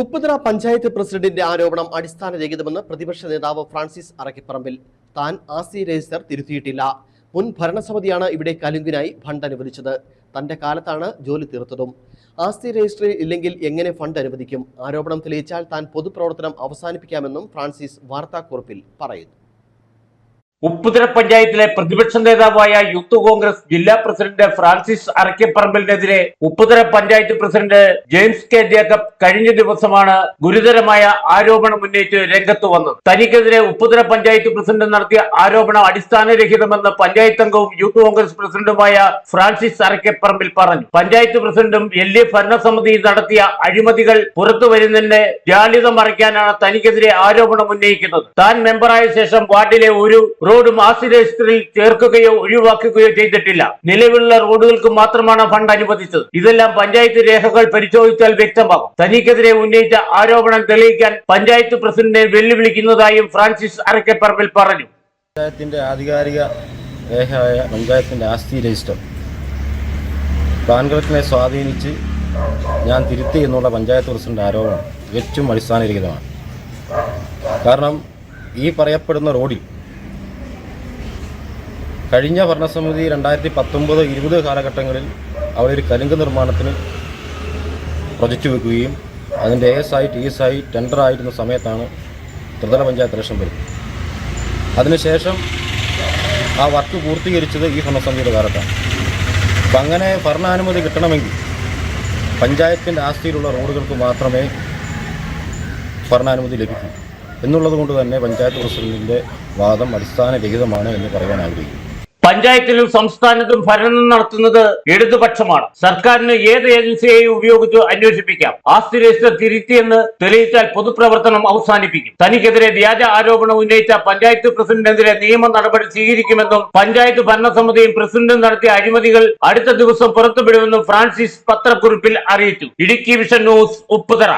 ഉപ്പുതറ പഞ്ചായത്ത് പ്രസിഡന്റിന്റെ ആരോപണം അടിസ്ഥാന അടിസ്ഥാനരഹിതമെന്ന് പ്രതിപക്ഷ നേതാവ് ഫ്രാൻസിസ് അറക്കിപ്പറമ്പിൽ. താൻ ആസ്തി രജിസ്റ്റർ തിരുത്തിയിട്ടില്ല. മുൻ ഭരണസമിതിയാണ് ഇവിടെ കലുങ്കിനായി ഫണ്ട് അനുവദിച്ചത്. തന്റെ കാലത്താണ് ജോലി തീർത്തതും. ആസ്തി രജിസ്റ്ററിൽ ഇല്ലെങ്കിൽ എങ്ങനെ ഫണ്ട് അനുവദിക്കും? ആരോപണം തെളിയിച്ചാൽ താൻ പൊതുപ്രവർത്തനം അവസാനിപ്പിക്കാമെന്നും ഫ്രാൻസിസ് വാർത്താക്കുറിപ്പിൽ പറയുന്നു. ഉപ്പുതര പഞ്ചായത്തിലെ പ്രതിപക്ഷ നേതാവായ യൂത്ത് കോൺഗ്രസ് ജില്ലാ president Francis അറക്കപ്പറമ്പലിനെതിരെ Upputhara panchayat president James K Jacob കഴിഞ്ഞ ദിവസമാണ് ഗുരുതരമായ ആരോപണം ഉന്നയിച്ച് രംഗത്ത് വന്നത്. തനിക്കെതിരെ ഉപ്പുതര പഞ്ചായത്ത് പ്രസിഡന്റ് നടത്തിയ ആരോപണം അടിസ്ഥാനരഹിതമെന്ന് പഞ്ചായത്ത് അംഗവും യൂത്ത് കോൺഗ്രസ് പ്രസിഡന്റുമായ ഫ്രാൻസിസ് അറക്കപ്പറമ്പിൽ പറഞ്ഞു. പഞ്ചായത്ത് പ്രസിഡന്റും എൽ ഡി ഭരണസമിതി നടത്തിയ അഴിമതികൾ പുറത്തു വരുന്നതിന്റെ ജാള്യത മറയ്ക്കാനാണ് തനിക്കെതിരെ ആരോപണം ഉന്നയിക്കുന്നത്. താൻ മെമ്പറായ ശേഷം വാർഡിലെ ഒരു റോഡ് രജിസ്റ്ററിൽ ചേർക്കുകയോ ഒഴിവാക്കുകയോ ചെയ്തിട്ടില്ല. നിലവിലുള്ള റോഡുകൾക്ക് മാത്രമാണ് ഫണ്ട് അനുവദിച്ചത്. ഇതെല്ലാം പഞ്ചായത്ത് രേഖകൾ പരിശോധിച്ചാൽ വ്യക്തമാകും. തനിക്കെതിരെ ഉന്നയിച്ച ആരോപണം തെളിയിക്കാൻ പഞ്ചായത്ത് പ്രസിഡന്റിനെ വെല്ലുവിളിക്കുന്നതായും ഫ്രാൻസിസ് അറക്കപ്പറമ്പിൽ പറഞ്ഞു. പഞ്ചായത്തിന്റെ ആധികാരിക രേഖയായ പഞ്ചായത്തിന്റെ ആസ്തി രജിസ്റ്റർ. ബാൻകൾക്കിനെ സ്വാധീനിച്ച് ഞാൻ തിരുത്തി എന്നുള്ള പഞ്ചായത്ത് പ്രസിഡന്റ് ആരോപണം തികച്ചും അടിസ്ഥാനരഹിതമാണ്. കാരണം ഈ പറയപ്പെടുന്ന റോഡിൽ കഴിഞ്ഞ ഭരണസമിതി രണ്ടായിരത്തി പത്തൊമ്പത് ഇരുപത് കാലഘട്ടങ്ങളിൽ അവിടെ ഒരു കലുങ്ക് നിർമ്മാണത്തിന് പ്രൊജക്റ്റ് വെക്കുകയും അതിന്റെ എ എസ് ആയി ടി എസ് ആയി ടെൻഡർ ആയിരുന്ന സമയത്താണ് ത്രിതല പഞ്ചായത്ത് ഇലക്ഷൻ വരുന്നത്. അതിനുശേഷം ആ വർക്ക് പൂർത്തീകരിച്ചത് ഈ ഭരണസമിതിയുടെ കാലത്താണ്. അപ്പം അങ്ങനെ ഭരണാനുമതി കിട്ടണമെങ്കിൽ പഞ്ചായത്തിന്റെ ആസ്തിയിലുള്ള റോഡുകൾക്ക് മാത്രമേ ഭരണാനുമതി ലഭിക്കൂ. എന്നുള്ളത് കൊണ്ട് തന്നെ പഞ്ചായത്ത് പ്രസിഡന്റിന്റെ വാദം അടിസ്ഥാനരഹിതമാണ് എന്ന് പറയാൻ ആഗ്രഹിക്കുന്നു. പഞ്ചായത്തിലും സംസ്ഥാനത്തും ഭരണം നടത്തുന്നത് ഇടതുപക്ഷമാണ്. സർക്കാരിന് ഏത് ഏജൻസിയെയും ഉപയോഗിച്ച് അന്വേഷിപ്പിക്കാം. ആസ്തി രജിസ്റ്റർ തിരുത്തിയെന്ന് തെളിയിച്ചാൽ പൊതുപ്രവർത്തനം അവസാനിപ്പിക്കും. തനിക്കെതിരെ വ്യാജ ആരോപണം ഉന്നയിച്ച പഞ്ചായത്ത് പ്രസിഡന്റിനെതിരെ നിയമ നടപടി സ്വീകരിക്കുമെന്നും പഞ്ചായത്ത് ഭരണസമിതിയും പ്രസിഡന്റും നടത്തിയ അഴിമതികൾ അടുത്ത ദിവസം പുറത്തുവിടുമെന്നും ഫ്രാൻസിസ് പത്രക്കുറിപ്പിൽ അറിയിച്ചു. Idukki vision news Upputhara.